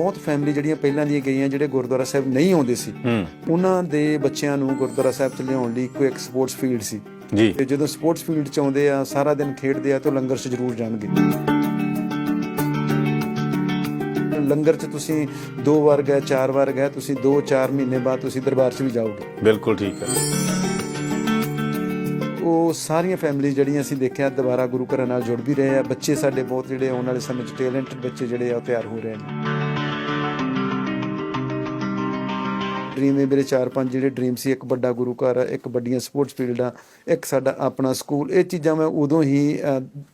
ਬਹੁਤ ਫੈਮਿਲੀ ਜਿਹੜੀਆਂ ਪਹਿਲਾਂ ਦੀਆਂ ਗਈਆਂ ਜਿਹੜੇ ਗੁਰਦੁਆਰਾ ਸਾਹਿਬ ਨਹੀਂ ਆਉਂਦੇ ਸੀ ਉਹਨਾਂ ਦੇ ਬੱਚਿਆਂ ਨੂੰ ਗੁਰਦੁਆਰਾ ਸਾਹਿਬ ਚ ਲਿਆਉਣ ਲਈ ਕੋਈ ਇੱਕ ਸਪੋਰਟਸ ਫੀਲਡ ਸੀ। ਜੀ। ਤੇ ਜਦੋਂ ਸਪੋਰਟਸ ਫੀਲਡ ਚ ਆਉਂਦੇ ਆ ਸਾਰਾ ਦਿਨ ਖੇਡਦੇ ਆ ਤਾਂ ਲੰਗਰ 'ਚ ਜ਼ਰੂਰ ਜਾਣਗੇ। ਲੰਗਰ 'ਚ ਤੁਸੀਂ ਦੋ ਵਾਰ ਗਏ ਚਾਰ ਵਾਰ ਗਏ ਤੁਸੀਂ 2-4 ਮਹੀਨੇ ਬਾਅਦ ਤੁਸੀਂ ਦਰਬਾਰ 'ਚ ਵੀ ਜਾਓਗੇ। ਬਿਲਕੁਲ ਠੀਕ ਹੈ। ਉਹ ਸਾਰੀਆਂ ਫੈਮਿਲੀ ਜਿਹੜੀਆਂ ਅਸੀਂ ਦੇਖਿਆ ਦੁਬਾਰਾ ਗੁਰੂ ਘਰਾਂ ਨਾਲ ਜੁੜ ਵੀ ਰਹੇ ਆ। ਬੱਚੇ ਸਾਡੇ ਬਹੁਤ ਜਿਹੜੇ ਆਉਣ ਵਾਲੇ ਸਮੇਂ 'ਚ ਟੈਲੈਂਟਡ ਬੱਚੇ ਜਿਹੜੇ ਆ ਤਿਆਰ ਹੋ ਰਹੇ ਨੇ। ਡ੍ਰੀਮ ਦੇ ਮੇਰੇ ਚਾਰ ਪੰਜ ਜਿਹੜੇ ਡ੍ਰੀਮ ਸੀ, ਇੱਕ ਵੱਡਾ ਗੁਰੂ ਘਰ ਆ, ਇੱਕ ਵੱਡੀਆਂ ਸਪੋਰਟਸ ਫੀਲਡਾਂ ਇੱਕ ਸਾਡਾ ਆਪਣਾ ਸਕੂਲ ਇਹ ਚੀਜ਼ਾਂ ਮੈਂ ਉਦੋਂ ਹੀ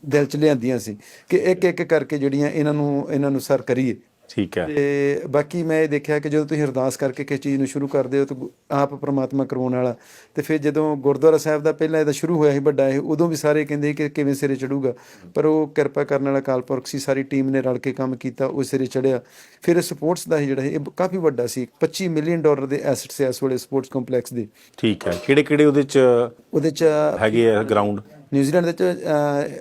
ਦਿਲ 'ਚ ਲਿਆਂਦੀਆਂ ਸੀ ਕਿ ਇੱਕ ਇੱਕ ਕਰਕੇ ਜਿਹੜੀਆਂ ਇਹਨਾਂ ਨੂੰ ਇਹਨਾਂ ਨੂੰ ਸਰ ਕਰੀਏ। ਠੀਕ ਹੈ। ਤੇ ਬਾਕੀ ਮੈਂ ਇਹ ਦੇਖਿਆ ਕਿ ਜਦੋਂ ਤੁਸੀਂ ਅਰਦਾਸ ਕਰਕੇ ਕਿਸੇ ਚੀਜ਼ ਨੂੰ ਸ਼ੁਰੂ ਕਰਦੇ ਹੋ ਤਾਂ ਆਪ ਪ੍ਰਮਾਤਮਾ ਕਰਵਾਉਣ ਵਾਲਾ ਤੇ ਫਿਰ ਜਦੋਂ ਗੁਰਦੁਆਰਾ ਸਾਹਿਬ ਦਾ ਪਹਿਲਾਂ ਇਹਦਾ ਸ਼ੁਰੂ ਹੋਇਆ ਸੀ ਵੱਡਾ ਇਹ ਉਦੋਂ ਵੀ ਸਾਰੇ ਕਹਿੰਦੇ ਕਿ ਕਿਵੇਂ ਸਿਰੇ ਚੜੂਗਾ। ਪਰ ਉਹ ਕਿਰਪਾ ਕਰਨ ਵਾਲਾ ਅਕਾਲ ਪੁਰਖ ਸੀ ਸਾਰੀ ਟੀਮ ਨੇ ਰਲ ਕੇ ਕੰਮ ਕੀਤਾ ਉਹ ਸਿਰੇ ਚੜਿਆ। ਫਿਰ ਸਪੋਰਟਸ ਦਾ ਹੀ ਜਿਹੜਾ ਇਹ ਕਾਫੀ ਵੱਡਾ ਸੀ 25 ਮਿਲੀਅਨ ਡਾਲਰ ਦੇ ਐਸੈਟਸ ਇਸ ਵੇਲੇ ਸਪੋਰਟਸ ਕੰਪਲੈਕਸ ਦੇ। ਠੀਕ ਹੈ ਕਿਹੜੇ ਕਿਹੜੇ ਉਹਦੇ ਚ ਉਹਦੇ ਚ ਹੈਗੇ ਆ ਗਰਾਊਂਡ ਨਿਊਜ਼ੀਲੈਂਡ ਦੇ ਚ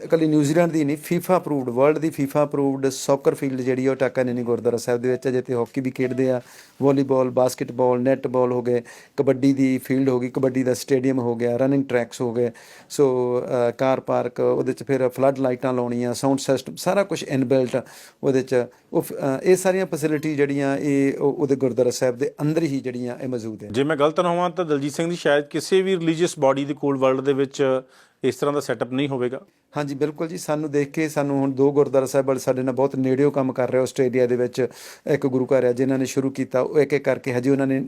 ਇਕੱਲੀ ਨਿਊਜ਼ੀਲੈਂਡ ਦੀ ਨਹੀਂ ਫੀਫਾ ਅਪਰੂਵਡ ਵਰਲਡ ਦੀ ਫੀਫਾ ਅਪਰੂਵਡ ਸੌਕਰ ਫੀਲਡ ਜਿਹੜੀ ਉਹ ਟਾਕਾ ਨੈਨੀ ਗੁਰਦੁਆਰਾ ਸਾਹਿਬ ਦੇ ਵਿੱਚ ਹੈ ਜਿੱਥੇ ਹਾਕੀ ਵੀ ਖੇਡਦੇ ਆ। ਵਾਲੀਬਾਲ ਬਾਸਕਟਬਾਲ ਨੈਟਬਾਲ ਹੋ ਗਏ, ਕਬੱਡੀ ਦੀ ਫੀਲਡ ਹੋ ਗਈ, ਕਬੱਡੀ ਦਾ ਸਟੇਡੀਅਮ ਹੋ ਗਿਆ ਰਨਿੰਗ ਟਰੈਕਸ ਹੋ ਗਏ। ਸੋ ਕਾਰ ਪਾਰਕ ਉਹਦੇ ਚ ਫਿਰ ਫਲੱਡ ਲਾਈਟਾਂ ਲਾਉਣੀਆਂ ਸਾਊਂਡ ਸਿਸਟਮ ਸਾਰਾ ਕੁਝ ਇਨਬਿਲਟ ਉਹਦੇ ਚ ਉਹ ਫ- ਇਹ ਸਾਰੀਆਂ ਫੈਸਿਲਿਟੀ ਜਿਹੜੀਆਂ, ਇਹ ਉਹ- ਉਹਦੇ ਗੁਰਦੁਆਰਾ ਸਾਹਿਬ ਦੇ ਅੰਦਰ ਹੀ ਜਿਹੜੀਆਂ ਇਹ ਮੌਜੂਦ ਹੈ ਜੇ ਮੈਂ ਗਲਤ ਨਾ ਹੋਵਾਂ ਤਾਂ ਦਲਜੀਤ ਸਿੰਘ ਦੀ ਸ਼ਾਇਦ ਕਿਸੇ ਵੀ ਰਿਲੀਜੀਅਸ ਬਾਡੀ ਦੇ ਕੋਲ ਵਰਲਡ ਦੇ ਵਿੱਚ ਇਸ ਤਰ੍ਹਾਂ ਦਾ ਸੈਟਅਪ ਨਹੀਂ ਹੋਵੇਗਾ। ਹਾਂਜੀ, ਬਿਲਕੁਲ ਜੀ। ਸਾਨੂੰ ਦੇਖ ਕੇ ਸਾਨੂੰ ਹੁਣ ਦੋ ਗੁਰਦੁਆਰਾ ਸਾਹਿਬ ਵਾਲੇ ਸਾਡੇ ਨਾਲ ਬਹੁਤ ਨੇੜਿਓ ਕੰਮ ਕਰ ਰਹੇ ਆਸਟ੍ਰੇਲੀਆ ਦੇ ਵਿੱਚ। ਇੱਕ ਗੁਰੂ ਘਰ ਹੈ ਜਿਨ੍ਹਾਂ ਨੇ ਸ਼ੁਰੂ ਕੀਤਾ। ਉਹ ਇੱਕ ਇੱਕ ਕਰਕੇ ਹਜੇ ਉਹਨਾਂ ਨੇ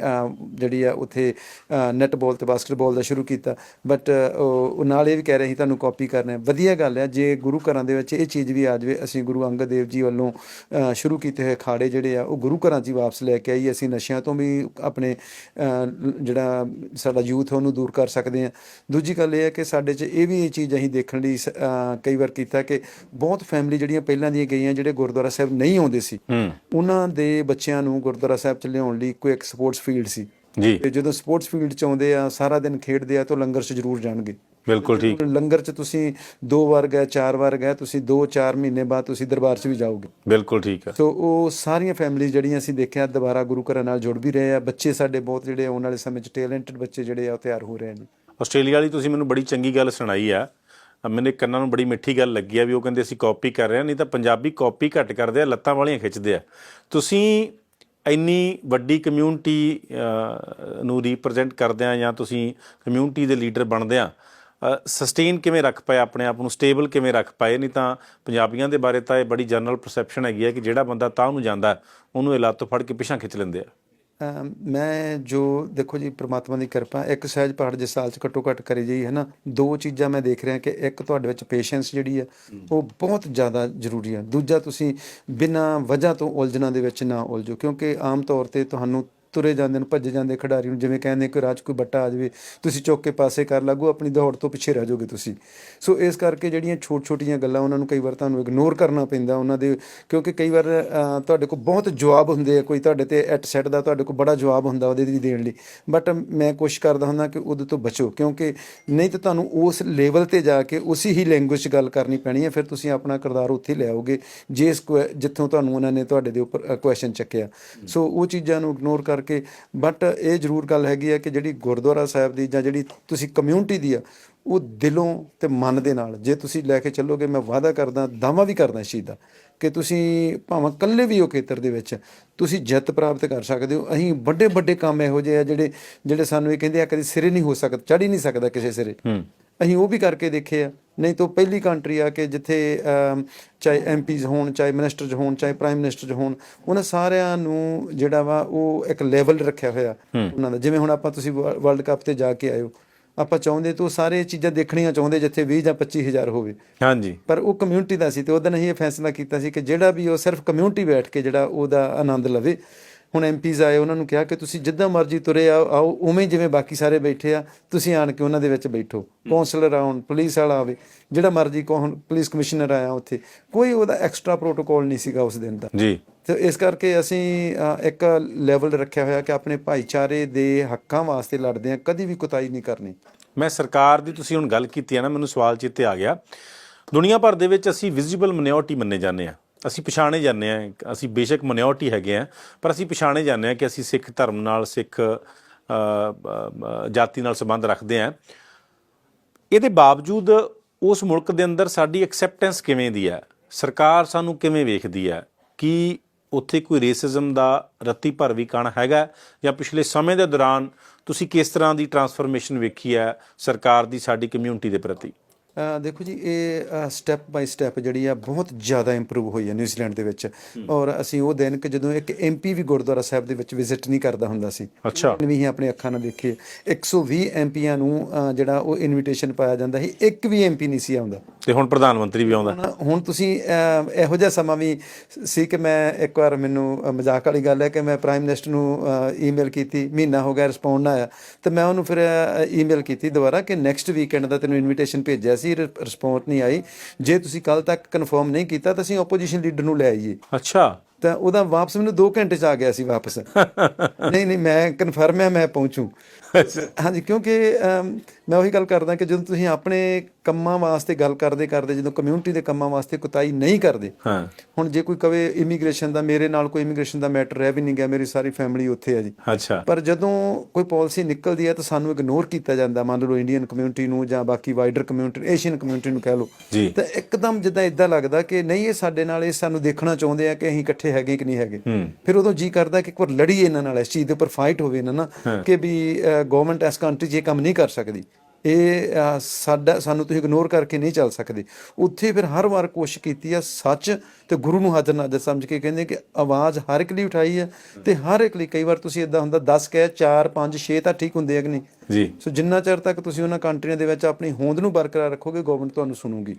ਜਿਹੜੀ ਆ ਉੱਥੇ ਨੈਟਬਾਲ ਤੇ ਬਾਸਕਟਬਾਲ ਦਾ ਸ਼ੁਰੂ ਕੀਤਾ। ਬਟ ਉਹ ਨਾਲ ਇਹ ਵੀ ਕਹਿ ਰਹੇ ਸੀ, ਤੁਹਾਨੂੰ ਕਾਪੀ ਕਰਨਾ ਹੈ ਵਧੀਆ ਗੱਲ ਹੈ ਜੇ ਗੁਰੂ ਘਰਾਂ ਦੇ ਵਿੱਚ ਇਹ ਚੀਜ਼ ਵੀ ਆ ਜਾਵੇ, ਅਸੀਂ ਗੁਰੂ ਅੰਗਦ ਦੇਵ ਜੀ ਵੱਲੋਂ ਸ਼ੁਰੂ ਕੀਤੇ ਹੋਏ ਖਾੜੇ ਜਿਹੜੇ ਆ, ਉਹ ਗੁਰੂ ਘਰਾਂ 'ਚ ਹੀ ਵਾਪਸ ਲੈ ਕੇ ਆਈ। ਅਸੀਂ ਨਸ਼ਿਆਂ ਤੋਂ ਵੀ ਆਪਣੇ ਜਿਹੜਾ ਸਾਡਾ ਯੂਥ ਉਹਨੂੰ ਦੂਰ ਕਰ ਸਕਦੇ ਹਾਂ ਦੂਜੀ ਗੱਲ ਇਹ ਹੈ ਕਿ ਸਾਡੇ 'ਚ ਇਹ ਵੀ ਇਹ ਚੀਜ਼ ਅਸੀਂ ਦੇਖਣ ਲਈ ਸ- ਕਈ ਵਾਰ ਕੀਤਾ ਕਿ ਬਹੁਤ ਫੈਮਿਲੀ ਜਿਹੜੀਆਂ ਪਹਿਲਾਂ ਦੀਆਂ ਗਈਆਂ ਜਿਹੜੇ ਗੁਰਦੁਆਰਾ ਸਾਹਿਬ ਨਹੀਂ ਆਉਂਦੇ ਸੀ ਉਹਨਾਂ ਦੇ ਬੱਚਿਆਂ ਨੂੰ ਗੁਰਦੁਆਰਾ ਸਾਹਿਬ ਚ ਲਿਆਉਣ ਲਈ ਕੋਈ ਇੱਕ ਸਪੋਰਟਸ ਫੀਲਡ ਸੀ। ਜੀ। ਤੇ ਜਦੋਂ ਸਪੋਰਟਸ ਫੀਲਡ ਚ ਆਉਂਦੇ ਆ ਸਾਰਾ ਦਿਨ ਖੇਡਦੇ ਆ ਤਾਂ ਲੰਗਰ 'ਚ ਜ਼ਰੂਰ ਜਾਣਗੇ। ਬਿਲਕੁਲ ਠੀਕ। ਲੰਗਰ 'ਚ ਤੁਸੀਂ ਦੋ ਵਾਰ ਗਏ ਚਾਰ ਵਾਰ ਗਏ ਤੁਸੀਂ 2-4 ਮਹੀਨੇ ਬਾਅਦ ਤੁਸੀਂ ਦਰਬਾਰ 'ਚ ਵੀ ਜਾਓਗੇ। ਬਿਲਕੁਲ ਠੀਕ ਹੈ ਸੋ ਉਹ ਸਾਰੀਆਂ ਫੈਮਿਲੀ ਜਿਹੜੀਆਂ ਅਸੀਂ ਦੇਖਿਆ ਦੁਬਾਰਾ ਗੁਰੂ ਘਰਾਂ ਨਾਲ ਜੁੜ ਵੀ ਰਹੇ ਆ। ਬੱਚੇ ਸਾਡੇ ਬਹੁਤ ਜਿਹੜੇ ਆਉਣ ਵਾਲੇ ਸਮੇਂ 'ਚ ਟੈਲੈਂਟਡ ਬੱਚੇ ਜਿਹੜੇ ਆ ਉਹ ਤਿਆਰ ਹੋ ਰਹੇ ਨੇ। ਆਸਟ੍ਰੇਲੀਆ ਵਾਲੀ ਤੁਸੀਂ ਮੈਨੂੰ ਬੜੀ ਚੰਗੀ ਗੱਲ ਸੁਣਾਈ ਆ। ਅਹ ਕੰਨਾਂ ਨੂੰ ਬੜੀ ਮਿੱਠੀ ਗੱਲ ਲੱਗੀ ਆ ਵੀ ਉਹ ਕਹਿੰਦੇ ਅਸੀਂ ਕਾਪੀ ਕਰ ਰਹੇ ਹਾਂ, ਨਹੀਂ ਤਾਂ ਪੰਜਾਬੀ ਕਾਪੀ ਘੱਟ ਕਰਦੇ ਆ, ਲੱਤਾਂ ਵਾਲੀਆਂ ਖਿੱਚਦੇ ਆ। ਤੁਸੀਂ ਇੰਨੀ ਵੱਡੀ ਕਮਿਊਨਿਟੀ ਨੂੰ ਰਿਪਰੈਜ਼ੈਂਟ ਕਰਦੇ ਆ ਜਾਂ ਤੁਸੀਂ ਕਮਿਊਨਿਟੀ ਦੇ ਲੀਡਰ ਬਣਦੇ ਆ ਸਸਟੇਨ ਕਿਵੇਂ ਰੱਖ ਪਾਏ ਆਪਣੇ ਆਪ ਨੂੰ ਸਟੇਬਲ ਕਿਵੇਂ ਰੱਖ ਪਾਏ? ਨਹੀਂ ਤਾਂ ਪੰਜਾਬੀਆਂ ਦੇ ਬਾਰੇ ਤਾਂ ਇਹ ਬੜੀ ਜਨਰਲ ਪਰਸੈਪਸ਼ਨ ਹੈਗੀ ਹੈ ਕਿ ਜਿਹੜਾ ਬੰਦਾ ਤਾਂ ਨੂੰ ਜਾਂਦਾ, ਉਹਨੂੰ ਇਹ ਲੱਤ ਫੜ ਕੇ ਪਿੱਛਾ ਖਿੱਚ ਲੈਂਦੇ ਆ। ਮੈਂ ਜੋ ਦੇਖੋ ਜੀ ਪ੍ਰਮਾਤਮਾ ਦੀ ਕਿਰਪਾ ਇੱਕ ਸਹਿਜ ਪਹਾੜ ਜੇ ਸਾਲ ਚ ਘੱਟੋ ਘੱਟ ਕਰੀ ਜਾਈ ਹੈ ਨਾ ਦੋ ਚੀਜ਼ਾਂ ਮੈਂ ਦੇਖ ਰਿਹਾ ਕਿ ਇੱਕ ਤੁਹਾਡੇ ਵਿੱਚ ਪੇਸ਼ੈਂਸ ਜਿਹੜੀ ਹੈ। ਉਹ ਬਹੁਤ ਜ਼ਿਆਦਾ ਜ਼ਰੂਰੀ ਹੈ ਦੂਜਾ ਤੁਸੀਂ ਬਿਨਾਂ ਵਜ੍ਹਾ ਤੋਂ ਉਲਝਣਾਂ ਦੇ ਵਿੱਚ ਨਾ ਉਲਝੋ ਕਿਉਂਕਿ ਆਮ ਤੌਰ ਤੇ ਤੁਹਾਨੂੰ ਤੁਰੇ ਜਾਂਦੇ ਨੂੰ, ਭੱਜੇ ਜਾਂਦੇ ਖਿਡਾਰੀ ਨੂੰ, ਜਿਵੇਂ ਕਹਿੰਦੇ ਕਿ ਰਾਜ ਕੋਈ ਬੱਟਾ ਆ ਜਾਵੇ, ਤੁਸੀਂ ਚੁੱਕ ਕੇ ਪਾਸੇ ਕਰ ਲਾਗੋ, ਆਪਣੀ ਦੌੜ ਤੋਂ ਪਿੱਛੇ ਰਹਿ ਜਾਓਗੇ ਤੁਸੀਂ। ਸੋ ਇਸ ਕਰਕੇ ਜਿਹੜੀਆਂ ਛੋਟ-ਛੋਟੀਆਂ ਗੱਲਾਂ ਉਹਨਾਂ ਨੂੰ ਕਈ ਵਾਰ ਤੁਹਾਨੂੰ ਇਗਨੋਰ ਕਰਨਾ ਪੈਂਦਾ ਉਹਨਾਂ ਦੇ, ਕਿਉਂਕਿ ਕਈ ਵਾਰ ਤੁਹਾਡੇ ਕੋਲ ਬਹੁਤ ਜਵਾਬ ਹੁੰਦੇ ਆ, ਕੋਈ ਤੁਹਾਡੇ ਤੇ ਐਟ ਸੈਟ ਦਾ ਤੁਹਾਡੇ ਕੋਲ ਬੜਾ ਜਵਾਬ ਹੁੰਦਾ ਉਹਦੇ ਵੀ ਦੇਣ ਲਈ। ਬਟ ਮੈਂ ਕੋਸ਼ਿਸ਼ ਕਰਦਾ ਹੁੰਦਾ ਕਿ ਉਹਦੇ ਤੋਂ ਬਚੋ, ਕਿਉਂਕਿ ਨਹੀਂ ਤਾਂ ਤੁਹਾਨੂੰ ਉਸ ਲੈਵਲ ਤੇ ਜਾ ਕੇ ਉਸੇ ਹੀ ਲੈਂਗੁਏਜ 'ਚ ਗੱਲ ਕਰਨੀ ਪੈਣੀ ਹੈ ਫਿਰ ਤੁਸੀਂ ਆਪਣਾ ਕਿਰਦਾਰ ਉੱਥੇ ਲਿਆਓਗੇ ਜਿਸ ਕੁਐ- ਜਿੱਥੋਂ ਤੁਹਾਨੂੰ ਉਹਨਾਂ ਨੇ ਤੁਹਾਡੇ ਦੇ ਉੱਪਰ ਕੁਐਸਚਨ ਚੱਕਿਆ। ਸੋ ਉਹ ਚੀਜ਼ਾਂ ਨੂੰ ਇਗਨੋਰ ਕਰ ਕਰਕੇ ਬਟ ਇਹ ਜ਼ਰੂਰ ਗੱਲ ਹੈਗੀ ਹੈ ਕਿ ਜਿਹੜੀ ਗੁਰਦੁਆਰਾ ਸਾਹਿਬ ਦੀ ਜਾਂ ਜਿਹੜੀ ਤੁਸੀਂ ਕਮਿਊਨਿਟੀ ਦੀ ਆ, ਉਹ ਦਿਲੋਂ ਤੇ ਮਨ ਦੇ ਨਾਲ, ਜੇ ਤੁਸੀਂ ਲੈ ਕੇ ਚੱਲੋਗੇ, ਮੈਂ ਵਾਅਦਾ ਕਰਦਾ, ਦਾਵਾ ਵੀ ਕਰਦਾ ਇਸ ਚੀਜ਼ ਦਾ ਕਿ ਤੁਸੀਂ ਭਾਵੇਂ ਇਕੱਲੇ ਵੀ ਹੋ ਖੇਤਰ ਦੇ ਵਿੱਚ, ਤੁਸੀਂ ਜਿੱਤ ਪ੍ਰਾਪਤ ਕਰ ਸਕਦੇ ਹੋ। ਅਸੀਂ ਵੱਡੇ ਵੱਡੇ ਕੰਮ ਇਹੋ ਜਿਹੇ ਆ ਜਿਹੜੇ ਜਿਹੜੇ ਸਾਨੂੰ ਇਹ ਕਹਿੰਦੇ ਆ, ਕਦੇ ਸਿਰੇ ਨਹੀਂ ਹੋ ਸਕਦਾ ਚੜ ਹੀ ਨਹੀਂ ਸਕਦਾ ਕਿਸੇ ਸਿਰੇ। ਅਸੀਂ ਉਹ ਵੀ ਕਰਕੇ ਦੇਖੇ ਆ। ਨਹੀਂ ਤਾਂ ਪਹਿਲੀ ਕੰਟਰੀ ਆ ਕਿ ਜਿੱਥੇ ਚਾਹੇ ਐਮਪੀਜ਼ ਹੋਣ ਚਾਹੇ ਮਿਨਿਸਟਰਸ ਹੋਣ ਚਾਹੇ ਪ੍ਰਾਈਮ ਮਿਨਿਸਟਰਸ ਹੋਣ ਉਹਨਾਂ ਸਾਰਿਆਂ ਨੂੰ ਜਿਹੜਾ ਵਾ ਉਹ ਇੱਕ ਲੈਵਲ ਰੱਖਿਆ ਹੋਇਆ ਉਹਨਾਂ ਦਾ। ਜਿਵੇਂ ਹੁਣ ਆਪਾਂ ਤੁਸੀਂ ਵਰਲਡ ਕੱਪ ਤੇ ਜਾ ਕੇ ਆਇਓ ਆਪਾਂ ਚਾਹੁੰਦੇ ਤਾਂ ਸਾਰੇ ਚੀਜ਼ਾਂ ਦੇਖਣੀਆਂ ਚਾਹੁੰਦੇ ਜਿੱਥੇ 20 ਜਾਂ 25000 ਹੋਵੇ। ਹਾਂਜੀ। ਪਰ ਉਹ ਕਮਿਊਨਿਟੀ ਦਾ ਸੀ ਤੇ ਉਦੋਂ ਅਸੀਂ ਇਹ ਫੈਸਲਾ ਕੀਤਾ ਸੀ ਕਿ ਜਿਹੜਾ ਵੀ ਉਹ ਸਿਰਫ ਕਮਿਊਨਿਟੀ ਬੈਠ ਕੇ ਜਿਹੜਾ ਉਹਦਾ ਆਨੰਦ ਲਵੇ। ਹੁਣ ਐਮਪੀਜ਼ ਆਏ ਉਹਨਾਂ ਨੂੰ ਕਿਹਾ ਕਿ ਤੁਸੀਂ ਜਿੱਦਾਂ ਮਰਜ਼ੀ ਤੁਰੇ ਆਓ ਆਓ ਉਵੇਂ ਜਿਵੇਂ ਬਾਕੀ ਸਾਰੇ ਬੈਠੇ ਆ ਤੁਸੀਂ ਆਣ ਕੇ ਉਹਨਾਂ ਦੇ ਵਿੱਚ ਬੈਠੋ। ਕਾਉਂਸਲਰ ਆਉਣ ਪੁਲਿਸ ਵਾਲਾ ਆਵੇ ਜਿਹੜਾ ਮਰਜ਼ੀ ਕੌਣ ਪੁਲਿਸ ਕਮਿਸ਼ਨਰ ਆਇਆ ਉੱਥੇ ਕੋਈ ਉਹਦਾ ਐਕਸਟਰਾ ਪ੍ਰੋਟੋਕਾਲ ਨਹੀਂ ਸੀਗਾ ਉਸ ਦਿਨ ਦਾ। ਜੀ। ਤੇ ਇਸ ਕਰਕੇ ਅਸੀਂ ਇੱਕ ਲੈਵਲ ਰੱਖਿਆ ਹੋਇਆ ਕਿ ਆਪਣੇ ਭਾਈਚਾਰੇ ਦੇ ਹੱਕਾਂ ਵਾਸਤੇ ਲੜਦੇ ਆ ਕਦੀ ਵੀ ਕੁਤਾਈ ਨਹੀਂ ਕਰਨੀ। ਮੈਂ ਸਰਕਾਰ ਦੀ ਤੁਸੀਂ ਹੁਣ ਗੱਲ ਕੀਤੀ ਹੈ ਨਾ ਮੈਨੂੰ ਸਵਾਲ ਚਿੱਤੇ ਆ ਗਿਆ। ਦੁਨੀਆ ਭਰ ਦੇ ਵਿੱਚ ਅਸੀਂ ਵਿਜ਼ੀਬਲ ਮਿਨੋਰਟੀ ਮੰਨੇ ਜਾਂਦੇ ਆ। ਅਸੀਂ ਪਛਾਣੇ ਜਾਂਦੇ ਆ ਅਸੀਂ ਬੇਸ਼ੱਕ ਮਿਨੋਰਟੀ ਹੈਗੇ ਆ ਪਰ ਅਸੀਂ ਪਛਾਣੇ ਜਾਂਦੇ ਆ ਕਿ ਅਸੀਂ ਸਿੱਖ ਧਰਮ ਨਾਲ, ਸਿੱਖ ਜਾਤੀ ਨਾਲ ਸੰਬੰਧ ਰੱਖਦੇ ਆ ਇਹਦੇ ਬਾਵਜੂਦ ਉਸ ਮੁਲਕ ਦੇ ਅੰਦਰ ਸਾਡੀ ਐਕਸੈਪਟੈਂਸ ਕਿਵੇਂ ਦੀ ਹੈ? ਸਰਕਾਰ ਸਾਨੂੰ ਕਿਵੇਂ ਵੇਖਦੀ ਹੈ ਕਿ ਉੱਥੇ ਕੋਈ ਰੇਸਿਜ਼ਮ ਦਾ ਰੱਤੀ ਭਰ ਵੀ ਕਣ ਹੈਗਾ ਜਾਂ ਪਿਛਲੇ ਸਮੇਂ ਦੇ ਦੌਰਾਨ ਤੁਸੀਂ ਕਿਸ ਤਰ੍ਹਾਂ ਦੀ ਟਰਾਂਸਫਰਮੇਸ਼ਨ ਵੇਖੀ ਹੈ ਸਰਕਾਰ ਦੀ, ਸਾਡੀ ਕਮਿਊਨਿਟੀ ਦੇ ਪ੍ਰਤੀ? ਦੇਖੋ ਜੀ ਇਹ ਸਟੈਪ ਬਾਈ ਸਟੈਪ ਜਿਹੜੀ ਆ ਬਹੁਤ ਜ਼ਿਆਦਾ ਇੰਪਰੂਵ ਹੋਈ ਹੈ ਨਿਊਜ਼ੀਲੈਂਡ ਦੇ ਵਿੱਚ। ਔਰ ਅਸੀਂ ਉਹ ਦਿਨ ਕਿ ਜਦੋਂ ਇੱਕ ਐਮਪੀ ਵੀ ਗੁਰਦੁਆਰਾ ਸਾਹਿਬ ਦੇ ਵਿੱਚ ਵਿਜ਼ਿਟ ਨਹੀਂ ਕਰਦਾ ਹੁੰਦਾ ਸੀ। ਅੱਛਾ। ਵੀ ਆਪਣੇ ਅੱਖਾਂ ਨਾਲ ਦੇਖੇ 120 ਐਮਪੀਆਂ ਨੂੰ ਜਿਹੜਾ ਉਹ ਇਨਵੀਟੇਸ਼ਨ ਪਾਇਆ ਜਾਂਦਾ ਸੀ ਇੱਕ ਵੀ ਐਮਪੀ ਨਹੀਂ ਸੀ ਆਉਂਦਾ। ਤੇ ਹੁਣ ਪ੍ਰਧਾਨ ਮੰਤਰੀ ਵੀ ਆਉਂਦਾ। ਹੁਣ ਤੁਸੀਂ ਇਹੋ ਜਿਹਾ ਸਮਾਂ ਵੀ ਸੀ ਕਿ ਮੈਂ ਇੱਕ ਵਾਰ ਮੈਨੂੰ ਮਜ਼ਾਕ ਵਾਲੀ ਗੱਲ ਹੈ ਕਿ ਮੈਂ ਪ੍ਰਾਈਮ ਮਿਨਿਸਟਰ ਨੂੰ ਈਮੇਲ ਕੀਤੀ ਮਹੀਨਾ ਹੋ ਗਿਆ ਰਿਸਪੌਂਡ ਨਾ ਆਇਆ। ਤੇ ਮੈਂ ਉਹਨੂੰ ਫਿਰ ਈਮੇਲ ਕੀਤੀ ਦੁਬਾਰਾ ਕਿ ਨੈਕਸਟ ਵੀਕਐਂਡ ਦਾ ਤੈਨੂੰ ਇਨਵੀਟੇਸ਼ਨ ਭੇਜਿਆ ਸੀ। ਰਿਸਪੌਂਡ ਨਹੀਂ ਆਈ। ਜੇ ਤੁਸੀਂ ਕੱਲ ਤੱਕ ਕਨਫਰਮ ਨਹੀਂ ਕੀਤਾ ਤਾਂ ਅਸੀਂ ਆਪੋਜੀਸ਼ਨ ਲੀਡਰ ਨੂੰ ਲੈ ਆਈਏ। ਅੱਛਾ। ਤਾਂ ਉਹਦਾ ਵਾਪਸ ਮੈਨੂੰ 2 ਘੰਟੇ ਚ ਆ ਗਿਆ ਸੀ ਵਾਪਸ। ਨਹੀਂ ਨਹੀਂ ਮੈਂ ਕਨਫਰਮ ਹੈ ਮੈਂ ਪਹੁੰਚੂ। ਹਾਂਜੀ ਕਿਉਂਕਿ ਮੈਂ ਉਹੀ ਗੱਲ ਕਰਦਾ ਕਿ ਜਦੋਂ ਤੁਸੀਂ ਆਪਣੇ ਕੰਮਾਂ ਵਾਸਤੇ ਗੱਲ ਕਰਦੇ ਕਰਦੇ ਜਦੋਂ ਕਮਿਊਨਿਟੀ ਦੇ ਕੰਮਾਂ ਵਾਸਤੇ ਕੁਤਾਈ ਨਹੀਂ ਕਰਦੇ ਹਾਂ। ਹੁਣ ਜੇ ਕੋਈ ਕਵੇ ਇਮੀਗ੍ਰੇਸ਼ਨ ਦਾ ਮੇਰੇ ਨਾਲ ਕੋਈ ਇਮੀਗ੍ਰੇਸ਼ਨ ਦਾ ਮੈਟਰ ਰਹਿ ਵੀ ਨਹੀਂ ਗਿਆ ਮੇਰੀ ਸਾਰੀ ਫੈਮਿਲੀ ਉੱਥੇ ਹੈ ਜੀ। ਅੱਛਾ। ਪਰ ਜਦੋਂ ਕੋਈ ਪਾਲਿਸੀ ਨਿਕਲਦੀ ਹੈ ਤਾਂ ਸਾਨੂੰ ਇਗਨੋਰ ਕੀਤਾ ਜਾਂਦਾ ਮੰਨ ਲਓ ਇੰਡੀਅਨ ਕਮਿਊਨਿਟੀ ਨੂੰ ਜਾਂ ਬਾਕੀ ਵਾਈਡਰ ਕਮਿਊਨਿਟੀ ਏਸ਼ੀਅਨ ਕਮਿਊਨਿਟੀ ਨੂੰ ਕਹਿ ਲਓ। ਤਾਂ ਇੱਕਦਮ ਜਿੱਦਾਂ ਇਦਾਂ ਲੱਗਦਾ ਕਿ ਨਹੀਂ ਇਹ ਸਾਡੇ ਨਾਲ ਇਹ ਸਾਨੂੰ ਦੇਖਣਾ ਚਾਹੁੰਦੇ ਆ ਕਿ ਅਸੀਂ ਇਕੱਠੇ ਹੈਗੇ ਕਿ ਨਹੀਂ ਹੈਗੇ। ਫਿਰ ਉਦੋਂ ਜੀ ਕਰਦਾ ਕਿ ਇੱਕ ਵਾਰ ਲੜੀਏ ਇਹਨਾਂ ਨਾਲ ਇਸ ਚੀਜ਼ ਦੇ ਉੱਪਰ ਫਾਈਟ ਹੋਵੇ ਇਹਨਾਂ ਨਾਲ ਕਿ ਵੀ ਗਵਰਨਮੈਂਟ ਇਸ ਕੰਟਰੀ 'ਚ ਇਹ ਕੰਮ ਨਹੀਂ ਕਰ ਸਕਦੀ। ਇਹ ਸਾਡਾ ਸਾਨੂੰ ਤੁਸੀਂ ਇਗਨੋਰ ਕਰਕੇ ਨਹੀਂ ਚੱਲ ਸਕਦੇ। ਉੱਥੇ ਫਿਰ ਹਰ ਵਾਰ ਕੋਸ਼ਿਸ਼ ਕੀਤੀ ਆ ਸੱਚ ਤੇ ਗੁਰੂ ਨੂੰ ਹਾਜ਼ਰ ਨਾਜ਼ਰ ਸਮਝ ਕੇ ਕਹਿੰਦੇ ਕਿ ਆਵਾਜ਼ ਹਰ ਇੱਕ ਲਈ ਉਠਾਈ ਹੈ ਤੇ ਹਰ ਇੱਕ ਲਈ ਕਈ ਵਾਰ ਤੁਸੀਂ ਇਦਾਂ ਹੁੰਦਾ 10 ਕਹਿ 4 5 6 ਤਾਂ ਠੀਕ ਹੁੰਦੇ ਆ ਕਿ ਨਹੀਂ? ਜੀ। ਸੋ ਜਿੰਨਾ ਚਿਰ ਤੱਕ ਤੁਸੀਂ ਉਹਨਾਂ ਕੰਟਰੀਆਂ ਦੇ ਵਿੱਚ ਆਪਣੀ ਹੋਂਦ ਨੂੰ ਬਰਕਰਾਰ ਰੱਖੋਗੇ ਗਵਰਨਮੈਂਟ ਤੁਹਾਨੂੰ ਸੁਣੂਗੀ।